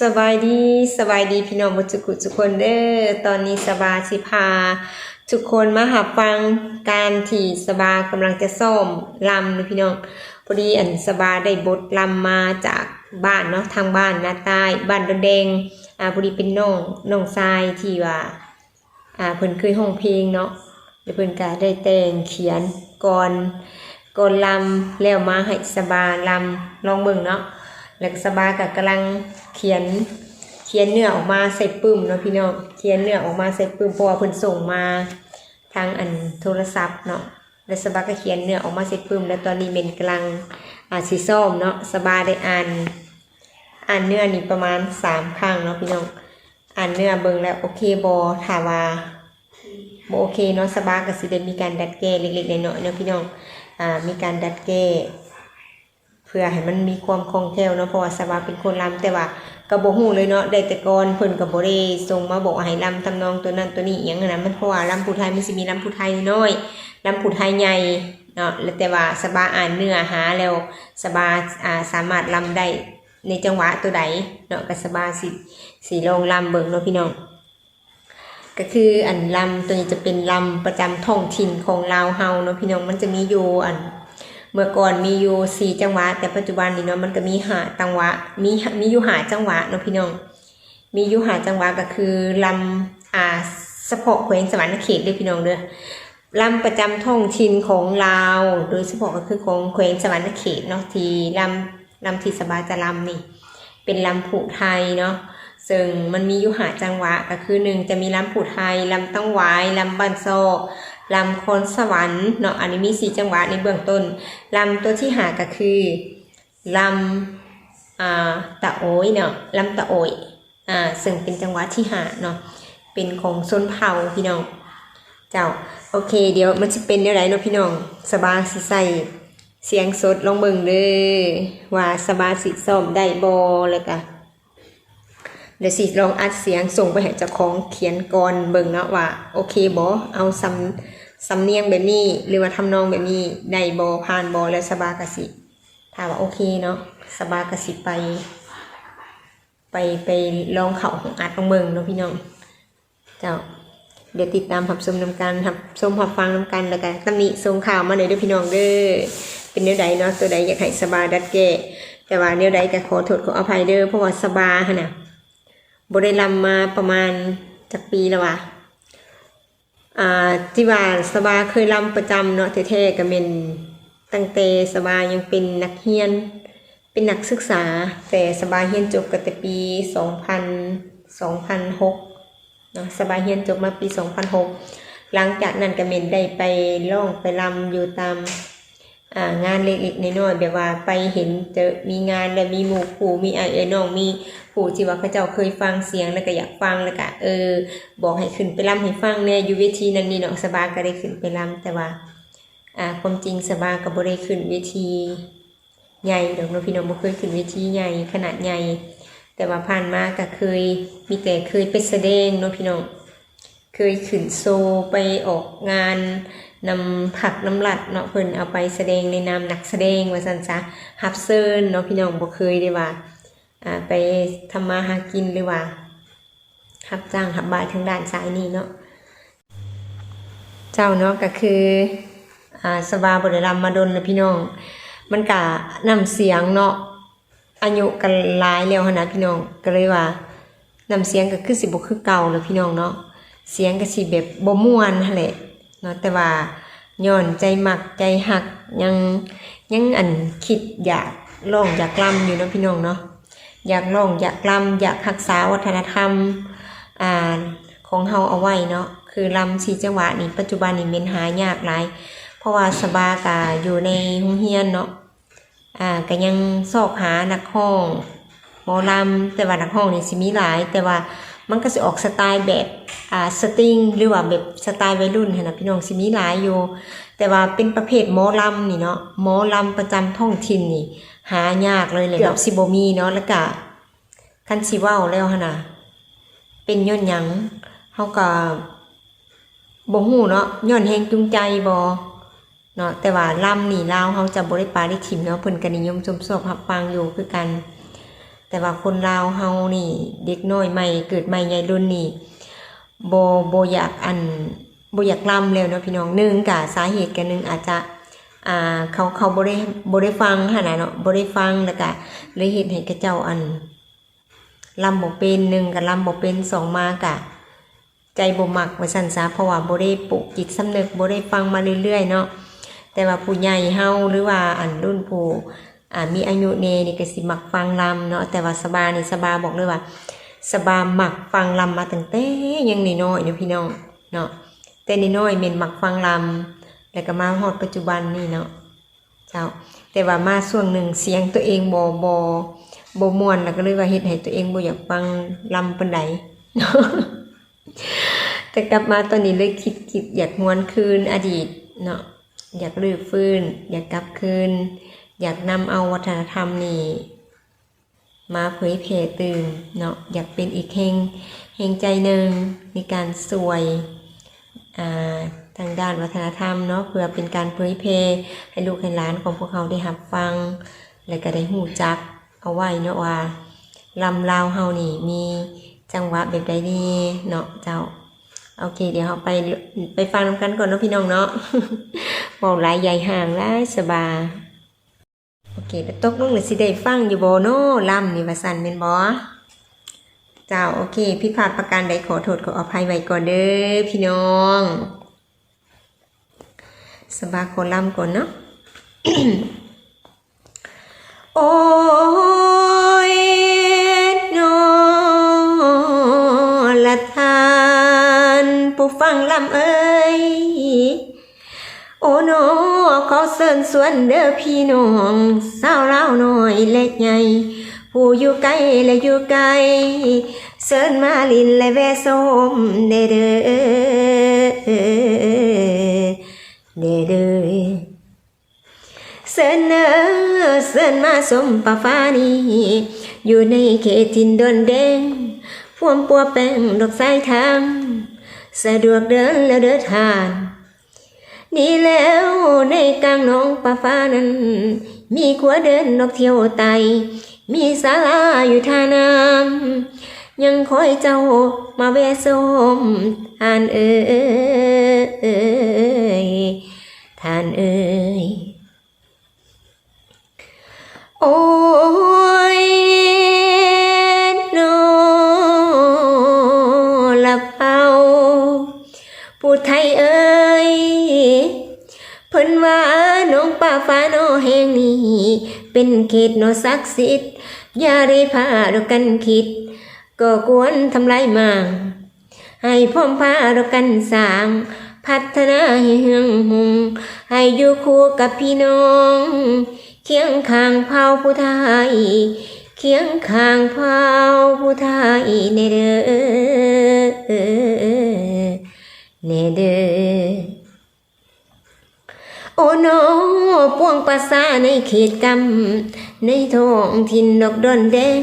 สบายดีสบายดีพี่น้องบุจุกุทุกคนเด้อตอนนี้สบาสิพา ทุกคนมาหาฟังการที่สบากำลังจะซ่อมลำนะพี่น้องพอดีอันสบาได้บทลำมาจากบ้านเนาะทางบ้านนาใต้บ้านดอนแดงอ่าพอดีเป็นน้องน้องทรายที่ว่าอ่าเพิ่นเคยห้องเพลงเนาะแล้วเพิ่นก็ได้แต่งเขียนก่อนก่อนลำแล้วมาให้สบาลำลองเบิ่งเนาะ แล้วก็สบากับกำลังเขียนเขียนเนื้อออกมาใส่ปึ้มเนาะพี่น้องเขียนเนื้อออกมาใส่ปึ้มเพราะว่าเพิ่นส่งมาทางอันโทรศัพท์เนาะแล้วสบาก็เขียนเนื้อออกมาใส่ปึ้มแล้วตอนนี้เมนกำลังอ่าสีส้มเนาะสบาได้อ่านอ่านเนื้อนี่ประมาณสามครั้งเนาะพี่น้องอ่านเนื้อเบิ่งแล้วโอเคบอถาว่าบ่โอเคเนาะสบาก็สิได้มีการดัดแก้เล็กๆน้อยๆเนาะพี่น้องอ่ามีการดัดแก้ พื่อให้มันมีความคล่องแคล่วเนาะเพราะว่าสบาเป็นคนลำแต่ว่าก็บ่ฮู้เลยเนาะได้แต่ก่อนเพิ่นก็บ่ได้ส่งมาบอกให้ลำทำนองตัวนั้นตัวนี้อีหยังนั้นมันเพราะว่าลำผู้ไทยมันสิมีลำผู้ไทยน้อยลำผู้ไทยใหญ่เนาะแล้วแต่ว่าสบาอ่านเนื้อหาแล้วสบาอ่าสามารถลำได้ในจังหวะตัวใดเนาะก็สบาสิสิลงลำเบิ่งเนาะพี่น้องก็คืออันลำตัวนี้จะเป็นลำประจำท้องถิ่นของลาวเฮาเนาะพี่น้องมันจะมีอยู่อัน เมื่อก่อนมีอยู่สี่จังหวะ แต่ปัจจุบันนี้เนาะมันก็มีหาจังหวะมีมีอยู่หาจังหวะเนาะพี่น้อง มีอยู่หาจังหวะก็คือลำอ่าสะโพกแขวงสวรรณเขตเด้วยพี่น้องเด้อลำประจำท้องถิ่นของลาวโดยเฉพาะก็คือของแขวงสวรรณเขตเนาะที่ลำลำที่สบาจะลำนี่เป็นลำผูไทยเนาะซึ่งมันมีอยู่หาจังหวะก็คือหนึ่งจะมีลำผูไทยลำต้องหวายลำบันโซ ลำโคนสวรรค์เนาะอันนี้มีสีจังหวะในเบื้องต้นลำตัวที่หาก็คือลำอ่าตะโอยเนาะลำตะโอยอ่าซึ่งเป็นจังหวะที่หาเนาะเป็นของชนเผาพี่น้องเจ้าโอเค เดี๋ยวมันจะเป็นเดี๋ยวไรเนาะพี่น้องสบายสิใส่เสียงสดลองเบิ่งเด้อว่าสบายสิซ่อมได้บ่แล้วก็เดี๋ยวสิลองอัดเสียงส่งไปให้เจ้าของเขียนก่อนเบิ่งเนาะว่าโอเคบ่เอาสำ สำเนียงแบบนี้ หรือว่าทำนองแบบนี้ได้บอผ่านบอแล้วสบากสิถามว่าโอเคเนาะสบากสิไป ไปไปลองเข่าของอัดของเมืองเนาะพี่น้อง เจ้าเดี๋ยวติดตามหับชมนำกันหับชมหับฟังนำกันแล้วกันตำหนิส่งข่าวมาหน่อยด้วยพี่น้องเด้อเป็นเนื้อใดเนาะตัวใดอยากให้สบาดัดแก้แต่ว่าเนื้อใดก็ขอโทษขออภัยเด้อเพราะว่าสบาฮะนะบได้ลำมาประมาณจากปีแล้วว่ะ อ่าที่ว่าสบาเคยรำประจำเนาะแท้ๆก็เป็นตั้งแต่สบายังเป็นนักเรียน เป็นนักศึกษา แต่สบาเรียนจบกันแต่ปี 2000 2006เนาะสบาเรียนจบมาปี 2006 หลังจากนั้นก็เมนได้ไปล่องไปรำอยู่ตาม งานเล็กๆน้อยๆแบบว่าไปเห็นเจอมีงานแล้วมีหมู่ผู้มีไอเอ้น้องมีผู้ที่ว่าเขาเจ้าเคยฟังเสียงแล้วก็อยากฟังแล้วก็เออ บอกให้ขึ้นไปรำให้ฟังเนี่ยอยู่เวทีนั้นนี่เนาะสบาก็ได้ขึ้นไปรำแต่ว่าอ่าความจริงสบาก็บ่ได้ขึ้นเวทีใหญ่ดอกเนาพี่น้องบ่เคยขึ้นเวทีใหญ่ขนาดใหญ่แต่ว่าผ่านมาก็เคยมีแต่เคยไปแสดงเนาะพี่น้องเคยขึ้นโซไปออกงาน นำผักน้ำหลัดเนาะเพิ่นเอาไปแสดงในนามนักแสดงว่าซั่นซะฮับเซิร์นเนาะพี่น้องบ่เคยได้ว่าอ่าไปทำมาหากินหรือว่ารับจ้างรับบายทางด้านซ้ายนี่เนาะเจ้าเนาะก็คืออ่าสบาบริรำมาดนนะพี่น้อง มันกะนำเสียงเนาะอายุกันหลายแล้วนะพี่น้องก็เลยว่านำเสียงก็คือสิบ่คือเก่าแล้วพี่น้องเนาะเสียงก็สิแบบบ่ม่วนหั่นแหละ เนาะแต่ว่าย้อนใจหมักใจหักยังยังอันคิดอยากร้องอยากรำอยู่นะพี่น้องเนาะอยากร้องอยากรำอยากรักษาวัฒนธรรมอ่าของเฮาเอาไว้เนาะคือลำสีจังหวะนี่ปัจจุบันนี่เมนหายากหลาย เพราะว่าสบากาอยู่ในโรงเรียนเนาะอ่าก็ยังสอบหานักห้องหมอลำแต่ว่านักห้องนี่สิมีหลาย แต่ว่ามันก็สิออกสไตล์แบบ อ่าสตริงหรือว่าแบบสไตล์วัยรุ่นหั้นนะพี่น้องสิมีหลายอยู่ แต่ว่าเป็นประเภทหมอลำนี่เนาะหมอลำประจำท้องถิ่นนี่ หายากเลยเลยเกือบสิบ่มีเนาะแล้วก็คันสิเว้าแล้วหั่นน่ะเป็นย้อนหยังเฮาก็บ่ฮู้เนาะย้อนแฮงจูงใจบ่เนาะแต่ว่าลำนี่ลาวเฮาจะบ่ได้ปาได้ถิ่มเนาะเพิ่นก็นิยมชมชอบรับฟังอยู่คือกัน แต่ว่าคนลาวเฮานี่ เด็กน้อยใหม่เกิดใหม่ใหญ่รุ่นนี่ โบโบอยากอันโบอยากลำแล้วเนาะพี่น้องหนึ่งกะสาเหตุกันหนึ่งอาจจะอ่าเขาเขาบ่ได้บ่ได้ฟังหั่นน่ะเนาะบ่ได้ฟังแล้วก็เลยเฮ็ดให้กระเจ้าอันลำบ่เป็นหนึ่งกับลำบ่เป็นสองมากะใจบ่มักว่าซั่นซะเพราะว่าบ่ได้ปลูกจิตสำนึกบ่ได้ฟังมาเรื่อยๆเนาะแต่ว่าผู้ใหญ่เฮาหรือว่าอันรุ่นผู้อ่ามีอายุเนนี่ก็สิมักฟังลำเนาะแต่ว่าสบานี่สบาบอกเลยว่า สบามักฟังลำมาตั้งแต่ยังน้อยๆเนาะพี่น้องเนาะแต่น้อยๆแม่นมักฟังลำแล้วก็มาฮอดปัจจุบันนี่เนาะเจ้าแต่ว่ามาช่วงหนึ่งเสียงตัวเองบ่บ่บ่มวนแล้วก็เลยว่าเฮ็ดให้ตัวเองบ่อยากฟังลำปานใดแต่กลับมาตอนนี้เลยคิดคิดอยากหวนคืนอดีตเนาะอยากรื้อฟื้น อยากกลับคืน อยากนำเอาวัฒนธรรมนี่ มาเผยแผ่ตื่นเนาะอยากเป็นอีกแห่งแห่งใจหนึ่งในการสวยอ่าทางด้านวัฒนธรรมเนาะเพื่อเป็นการเผยแผ่ให้ลูกให้หลานของพวกเขาได้รับฟัง และก็ได้หูจักเอาไว้เนาะว่าลำลาวเฮานี่มีจังหวะแบบใดดีเนาะเจ้าโอเค เดี๋ยวเราไปไปฟังกันก่อนเนาะพี่น้องเนาะบอกหลายใหญ่ห่างหลายสบาย เคแล้วตกลงเลยสิได้ฟังอยู่โบ่เนาะลำนี่ว่าสันแม่นบ่เจ้าโอเคผิดพาดประการใดขอโทษขออภัยไว้ก่อนเด้อพี่น้องสบายขอลำก่อนเนาะโอ้ยนอละทานผู้ฟังลำเอ้ยโอ้นอ เสิญสวนเด้อพี่น้องสาวเล่าวน้อยเล็กใหญ่ผู้อยู่ไกลและอยู่ไกลเสิญมาลินและแวสมเด้อเด้อเด้อเด้อเสินเนอเสินมาสมปะฟ้านี้อยู่ในเขตทินดนแดงพวมปัวแป้งดอกสายทางสะดวกเดินแล้วเดินทาง นี่แล้วในกลางหน้องปะฟ้านั้น มีขัวเดินนกเที่ยวไต มีศาลาอยู่ท่าน้ำยังคอยเจ้ามาแวสมทานเอ้ยทานเอ้ยโอ้ ฟ้าโนแห่งนี้ เป็นเขตโนศักดิ์สิทธิ์อย่าได้พาดอกันคิด ก็กวนทำลายมางให้พร้อมพาดอกันสร้าง พัฒนาให้เฮืองหงให้อยู่คู่กับพี่น้อง เคียงข้างเผาผู้ไทยเคียงข้างเผาผู้ไทยเนเด้อเนเด้อ โอ้น้อปวงภาษาในเขตกำในท้องถิ่นดอกดอนแดง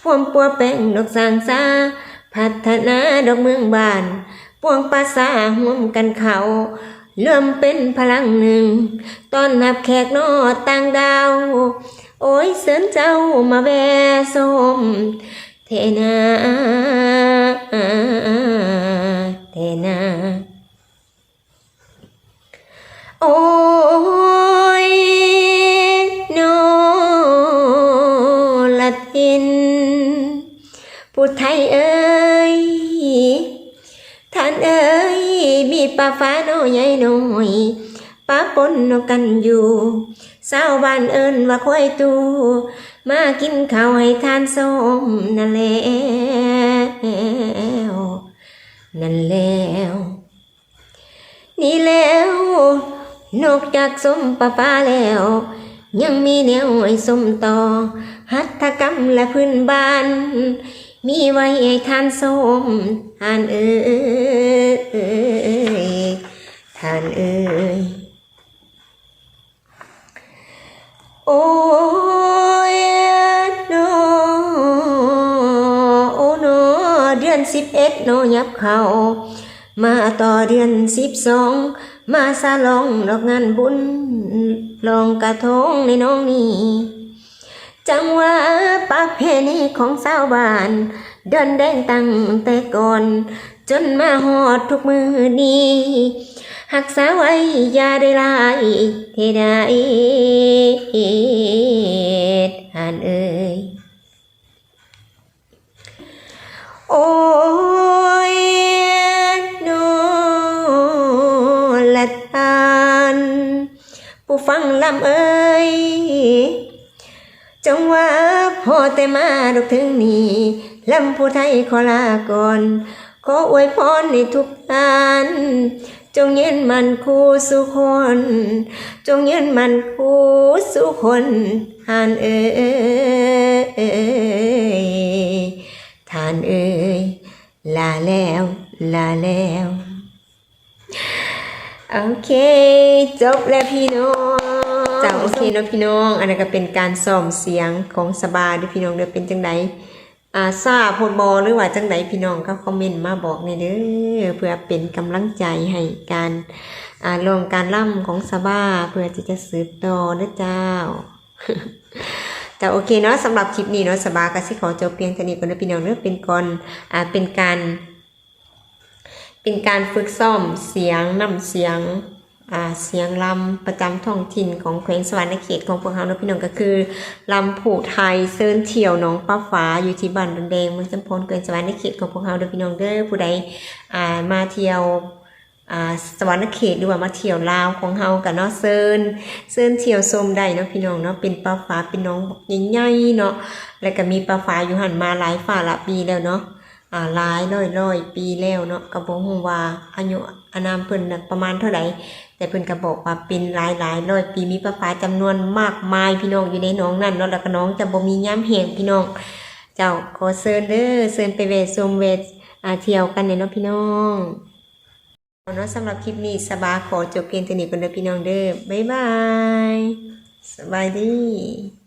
พวมปัวแป้งดอกสางซาพัฒนาดอกเมืองบ้านปวงภาษาห่วมกันเขาเริ่มเป็นพลังหนึ่งตอนนับแขกนอต่างดาว โอ้ยเสินเจ้ามาแวสมเทนา ไทยเอ้ยท่านเอ้ยมีป่าฟ้าน้อยใหญ่น้อยป้าปนนกันอยู่สาวบ้านเอิญว่าค่อยตูมากินข้าวให้ทานส้มนั่นแล้วนั่นแล้ว นี่แล้ว นอกจากสมป้าฟ้าแล้ว ยังมีแนวให้สมต่อหัตถกรรมและพื้นบ้าน มีไว้ให้ทานสมทานเอ้ยทานเอ้ยโอ้ยโนโอ้โนเดือนสิบเอ็ดโนยับเขามาต่อเดือนสิบสองมาซาลองดอกงานบุญลองกระทงในน้องนี้ จังว่าประเพณีของสาวบ้านเดินแดงตั้งแต่ก่อน จนมาหอดทุกมือนี้หักษาไว้ยาได้ลายเทได้หานเอ่ยโอ้ยโนละทาน ผู้ฟังลำเอ้ย จงว่าพอแต่มาดกถึงนี้ลำผู้ไทยขอลาก่อนขออวยพรในทุกท่าน จงยืนมันคู่สุคน จงยืนมันคู่สุคนหานเอ้ยทานเอ้ยลาแล้วลาแล้ว โอเค จบแล้วพี่น้อง จ้าโอเคเนาะพี่น้อง อันนั้นก็เป็นการซ้อมเสียงของสบาด้วยพี่น้องเด้อเป็นจังไดอ่าทราพลบอหรือว่าจังไดพี่น้องก็คอมเมนต์มาบอกในเด้อเพื่อเป็นกำลังใจให้การอ่าลองการล่ำของสบาเพื่อที่จะสืบต่อเด้อเจ้าแต่โอเคเนาะสำหรับคลิปนี้เนาะสบาก็สิขอจบเพียงเท่านี้ก่อนเด้อพี่น้องเด้อเป็นก่อนอ่าเป็นการ เป็นการฝึกซ้อมเสียงนำเสียง เสียงลำประจำท้องถิ่นของแขวงสวรรณเขตของพวกเราเนาะพี่น้องก็คือลำผูไทยเซินเที่ยวน้องป้าฟ้าอยู่ที่บ้านดอนแดงเมืองจำพลแขวงสวรรณเขตของพวกเราเด้อพี่น้องเด้อผู้ใดมาเที่ยวสวรรณเขตหรือว่ามาเที่ยวลาวของเฮากันเนาะเซินเซินเที่ยวชมได้เนาะพี่น้องเนาะเป็นป้าฟ้าเป็นน้องใหญ่ๆเนาะแล้วก็มีป้าฟ้าอยู่หันมาหลายฝ่าลายปีแล้วเนาะ อ่าหลายร้อยร้อยปีแล้วเนาะก็บ่ฮู้ว่าอายุอานามเพิ่นน่ะประมาณเท่าใดแต่เพิ่นก็บอกว่าเป็นหลายหลายร้อยปีมีปลาฟ้าจำนวนมากมายพี่น้องอยู่ในหนองนั่นเนาะแล้วก็น้องจะบ่มีย้ำแห้งพี่น้อง เจ้าขอเชิญเด้อเชิญไปเวทชมเวทอ่าเที่ยวกันเนาะพี่น้องเนาะสำหรับคลิปนี้สบาขอจบเพียงเท่านี้ก่อนเด้อพี่น้องเด้อบ๊ายบายสบายดี